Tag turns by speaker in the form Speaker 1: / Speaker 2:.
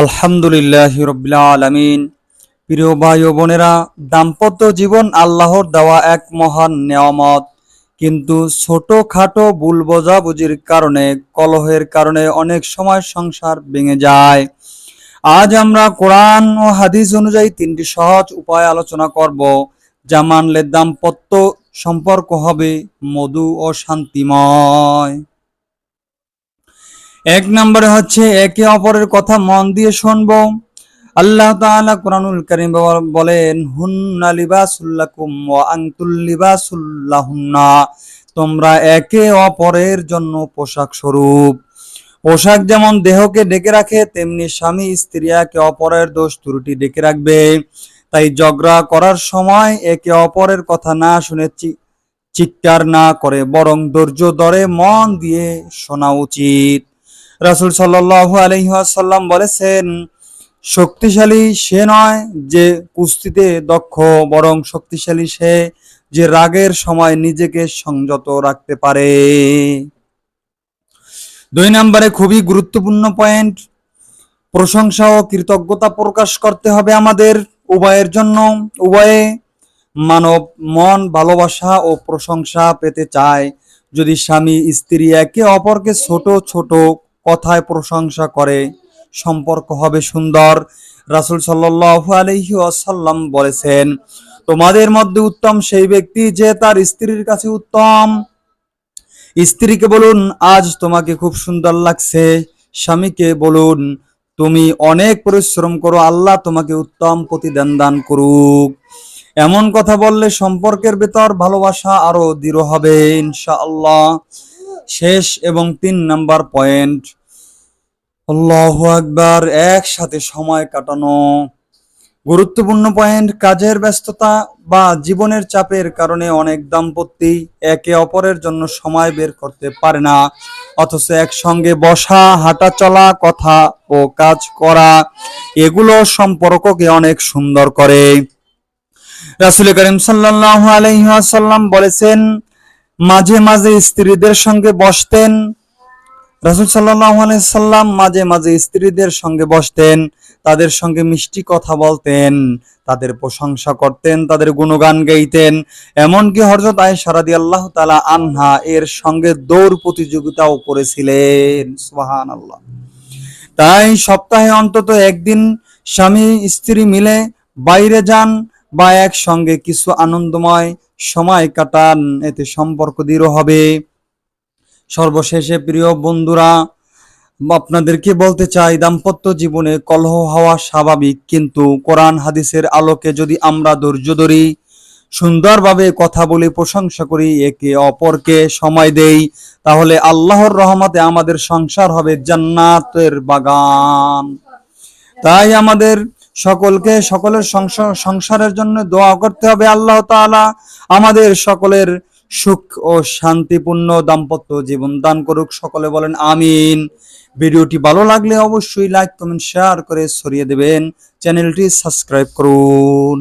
Speaker 1: আলহামদুলিল্লাহ রবিল আলমিন। প্রিয় ভাই ও বোনেরা, দাম্পত্য জীবন আল্লাহর দেওয়া এক মহান নেয়ামত। কিন্তু ছোট খাটো ভুল বোঝাবুঝির কারণে, কলহের কারণে অনেক সময় সংসার ভেঙে যায়। আজ আমরা কোরআন ও হাদিস অনুযায়ী তিনটি সহজ উপায় আলোচনা করব, যা মানলে দাম্পত্য সম্পর্ক হবে মধু ও শান্তিময়। এক নম্বরে হচ্ছে একে অপরের কথা মন দিয়ে শুনব। আল্লাহ তাআলা কোরআনুল কারীম বলেন, হুন্না লিবাসুল্লাকুম ওয়া আনতুল লিবাসুল্লাহুন্না তোমরা একে অপরের জন্য পোশাক স্বরূপ। পোশাক যেমন দেহকে ডেকে রাখে, তেমনি স্বামী স্ত্রী একে অপরের দোষ ত্রুটি ডেকে রাখবে। তাই ঝগড়া করার সময় একে অপরের কথা না শুনে চিৎকার না করে, বরং ধৈর্য ধরে মন দিয়ে শোনা উচিত। রাসূল সাল্লাল্লাহু আলাইহি ওয়াসাল্লাম বলেছেন, শক্তিশালী সে নয় যে কুস্তিতে দক্ষ, বরং শক্তিশালী সে যে রাগের সময় নিজেকে সংযত রাখতে পারে। দুই নম্বরে খুবই গুরুত্বপূর্ণ পয়েন্ট, প্রশংসা ও কৃতজ্ঞতা প্রকাশ করতে হবে আমাদের উভয়ের জন্য। উভয়ে মানব মন, ভালোবাসা ও প্রশংসা পেতে চায়। যদি স্বামী, স্ত্রী একে অপরকে ছোট ছোট কথায় প্রশংসা করে, সম্পর্ক হবে সুন্দর। রাসূল সাল্লাল্লাহু আলাইহি ওয়াসাল্লাম বলেছেন, তোমাদের মধ্যে উত্তম সেই ব্যক্তি যে তার স্ত্রীর কাছে উত্তম। স্ত্রীকে বলুন, আজ তোমাকে খুব সুন্দর লাগছে। স্বামীকে বলুন, তুমি অনেক পরিশ্রম করো, আল্লাহ তোমাকে উত্তম প্রতিদান দান করুক। এমন কথা বললে সম্পর্কের ভেতর ভালোবাসা আরও দৃঢ় হবে, ইনশাআল্লাহ। শেষ এবং তিন নাম্বার পয়েন্ট আল্লাহ আকবার, একসাথে সময় কাটানো। গুরুত্বপূর্ণ পয়েন্ট, কাজের ব্যস্ততা বা জীবনের চাপের কারণে অনেক দাম্পত্যই একে অপরের জন্য সময় বের করতে পারে না। অথচ একসঙ্গে বসা, হাঁটা চলা, কথা ও কাজ করা, এগুলো সম্পর্ককে অনেক সুন্দর করে। রাসুল করিম সাল্লাল্লাহু আলাইহি ওয়াসাল্লাম বলেছেন, মাঝে মাঝে স্ত্রীদের সঙ্গে বসতেন রাসুল সাল্লাম মাঝে মাঝে স্ত্রীদের সঙ্গে বসতেন, তাদের সঙ্গে মিষ্টি কথা বলতেন, তাদের প্রশংসা করতেন, তাদের গুণগান গাইতেন। এমনকি হরজত আয়েশা আল্লাহ তালা আনহা এর সঙ্গে দৌড় প্রতিযোগিতাও করেছিলেন। সুবহান আল্লাহ তাই সপ্তাহে অন্তত একদিন স্বামী, স্ত্রী মিলে বাইরে যান বা একসঙ্গে কিছু আনন্দময় সময় কাটান। এতে সম্পর্ক দৃঢ় হবে। সর্বশেষে প্রিয় বন্ধুরা, আপনাদেরকে বলতে চাই, দাম্পত্য জীবনে কলহ হওয়া স্বাভাবিক, কিন্তু কোরআন হাদিসের আলোকে যদি আমরা ধৈর্য ধরি, সুন্দরভাবে কথা বলি প্রশংসা করি, একে অপরকে সময় দেই, তাহলে আল্লাহর রহমতে আমাদের সংসার হবে জান্নাতের বাগান। তাই আমাদের সকলকে, সকলের সংসার সংসারের জন্য দোয়া করতে হবে আল্লাহ তাআলা। আমাদের সকলের সুখ ও শান্তিপূর্ণ দাম্পত্য জীবন দান করুক সকলে বলেন আমিন। ভিডিওটি ভালো লাগলে অবশ্যই লাইক কমেন্ট শেয়ার করে ছড়িয়ে দেবেন। চ্যানেলটি সাবস্ক্রাইব করুন।